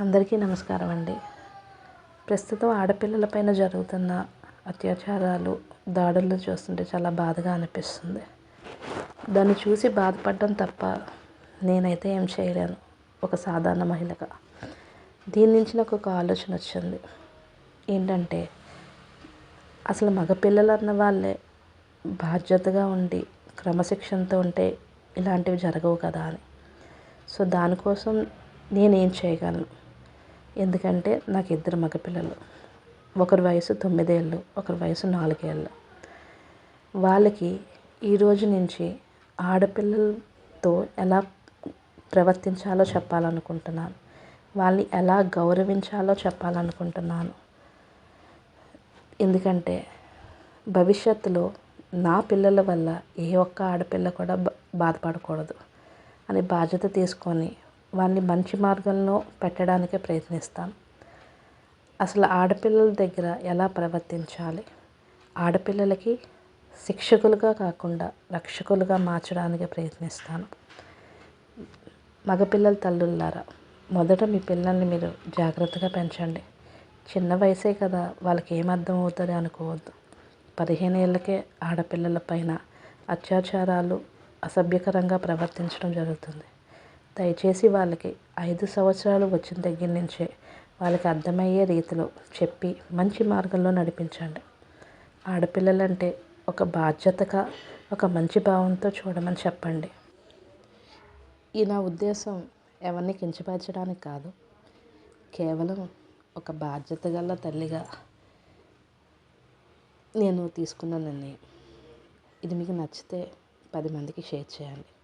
అందరికీ నమస్కారం అండి. ప్రస్తుతం ఆడపిల్లలపైన జరుగుతున్న అత్యాచారాలు దాడులు చూస్తుంటే చాలా బాధగా అనిపిస్తుంది. దాన్ని చూసి బాధపడడం తప్ప నేనైతే ఏం చేయలేను. ఒక సాధారణ మహిళగా. దీని నుంచి నాకు ఒక ఆలోచన వచ్చింది. ఏంటంటే అసలు మగపిల్లలు అన్న వాళ్ళే బాధ్యతగా ఉండి క్రమశిక్షణతో ఉంటే ఇలాంటివి జరగవు కదా అని. సో దానికోసం నేనేం చేయగలను? ఎందుకంటే నాకు ఇద్దరు మగపిల్లలు. ఒకరి వయసు తొమ్మిదేళ్ళు ఒకరి వయసు నాలుగేళ్ళు. వాళ్ళకి ఈరోజు నుంచి ఆడపిల్లలతో ఎలా ప్రవర్తించాలో చెప్పాలనుకుంటున్నాను. వాళ్ళని ఎలా గౌరవించాలో చెప్పాలనుకుంటున్నాను. ఎందుకంటే భవిష్యత్తులో నా పిల్లల వల్ల ఏ ఒక్క ఆడపిల్ల కూడా బా బాధపడకూడదు. అని బాధ్యత తీసుకొని వాళ్ళని మంచి మార్గంలో పెట్టడానికే ప్రయత్నిస్తాను అసలు ఆడపిల్లల దగ్గర ఎలా ప్రవర్తించాలి? ఆడపిల్లలకి శిక్షకులుగా కాకుండా రక్షకులుగా మార్చడానికి ప్రయత్నిస్తాను. మగపిల్లల తల్లుల్లారా మొదట మీ పిల్లల్ని మీరు జాగ్రత్తగా పెంచండి. చిన్న వయసే కదా వాళ్ళకి ఏం అర్థం అవుతుంది అనుకోవద్దు. పదిహేను ఏళ్ళకే ఆడపిల్లల పైన అత్యాచారాలు అసభ్యకరంగా ప్రవర్తించడం జరుగుతుంది. దయచేసి వాళ్ళకి ఐదు సంవత్సరాలు వచ్చిన దగ్గర నుంచే వాళ్ళకి అర్థమయ్యే రీతిలో చెప్పి మంచి మార్గంలో నడిపించండి. ఆడపిల్లలంటే ఒక బాధ్యతగా ఒక మంచి భావంతో చూడమని చెప్పండి. ఈ నా ఉద్దేశం ఎవరిని కించపరచడానికి కాదు. కేవలం ఒక బాధ్యత గల తల్లిగా నేను తీసుకున్న నిర్ణయం. ఇది మీకు నచ్చితే పది మందికి షేర్ చేయండి.